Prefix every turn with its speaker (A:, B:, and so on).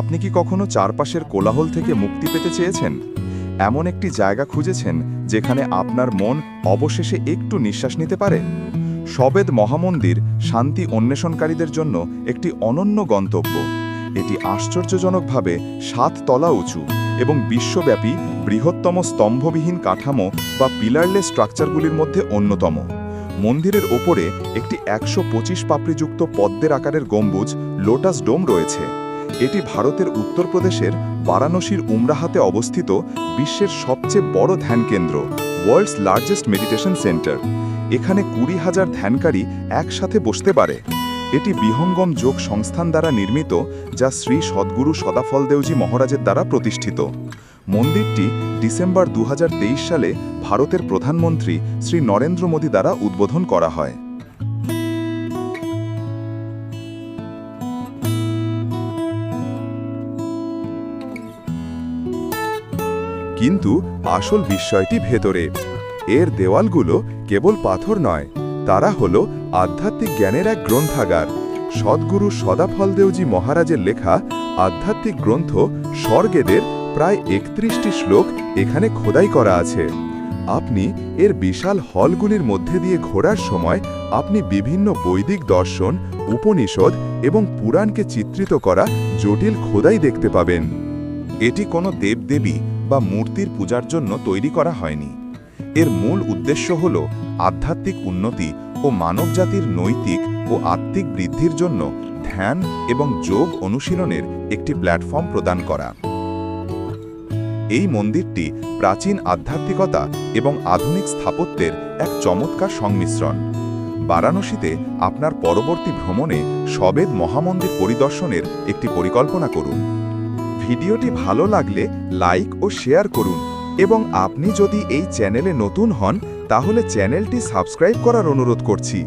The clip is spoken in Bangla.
A: আপনি কি কখনো চারপাশের কোলাহল থেকে মুক্তি পেতে চেয়েছেন? এমন একটি জায়গা খুঁজেছেন যেখানে আপনার মন অবশেষে একটু নিঃশ্বাস নিতে পারে? সবেদ মহামন্দির শান্তি অন্বেষণকারীদের জন্য একটি অনন্য গন্তব্য। এটি আশ্চর্যজনকভাবে সাত তলা উঁচু এবং বিশ্বব্যাপী বৃহত্তম স্তম্ভবিহীন কাঠামো বা পিলারলেস স্ট্রাকচারগুলির মধ্যে অন্যতম। মন্দিরের ওপরে একটি একশো পঁচিশ পাপড়িযুক্ত পদ্মের আকারের গম্বুজ, লোটাস ডোম রয়েছে। এটি ভারতের উত্তরপ্রদেশের বারাণসীর উমরাহাতে অবস্থিত বিশ্বের সবচেয়ে বড় ধ্যানকেন্দ্র ওয়ার্ল্ডস লার্জেস্ট মেডিটেশন সেন্টার এখানে কুড়ি হাজার ধ্যানকারী একসাথে বসতে পারে। এটি বিহঙ্গম যোগ সংস্থান দ্বারা নির্মিত, যা শ্রী সদ্গুরু সদাফলদেওজি মহারাজের দ্বারা প্রতিষ্ঠিত। মন্দিরটি ডিসেম্বর দু হাজার তেইশ সালে ভারতের প্রধানমন্ত্রী শ্রী নরেন্দ্র মোদী দ্বারা উদ্বোধন করা হয়। কিন্তু আসল বিস্ময়টি ভেতরে। এর দেওয়ালগুলো কেবল পাথর নয়, তারা হল আধ্যাত্মিক জ্ঞানের এক গ্রন্থাগার। সদ্গুরু সদাফলদেওজি মহারাজের লেখা আধ্যাত্মিক গ্রন্থ স্বর্গেদের প্রায় একত্রিশটি শ্লোক এখানে খোদাই করা আছে। আপনি এর বিশাল হলগুলির মধ্যে দিয়ে ঘোরার সময় আপনি বিভিন্ন বৈদিক দর্শন, উপনিষদ এবং পুরাণকে চিত্রিত করা জটিল খোদাই দেখতে পাবেন। এটি কোনো দেবদেবী বা মূর্তির পূজার জন্য তৈরি করা হয়নি। এর মূল উদ্দেশ্য হল আধ্যাত্মিক উন্নতি ও মানবজাতির নৈতিক ও আত্মিক বৃদ্ধির জন্য ধ্যান এবং যোগ অনুশীলনের একটি প্ল্যাটফর্ম প্রদান করা। এই মন্দিরটি প্রাচীন আধ্যাত্মিকতা এবং আধুনিক স্থাপত্যের এক চমৎকার সংমিশ্রণ। বারাণসীতে আপনার পরবর্তী ভ্রমণে সবেদ মহামন্দির পরিদর্শনের একটি পরিকল্পনা করুন। ভিডিওটি ভালো লাগলে লাইক ও শেয়ার করুন। এবং আপনি যদি এই চ্যানেলে নতুন হন, তাহলে চ্যানেলটি সাবস্ক্রাইব করার অনুরোধ করছি।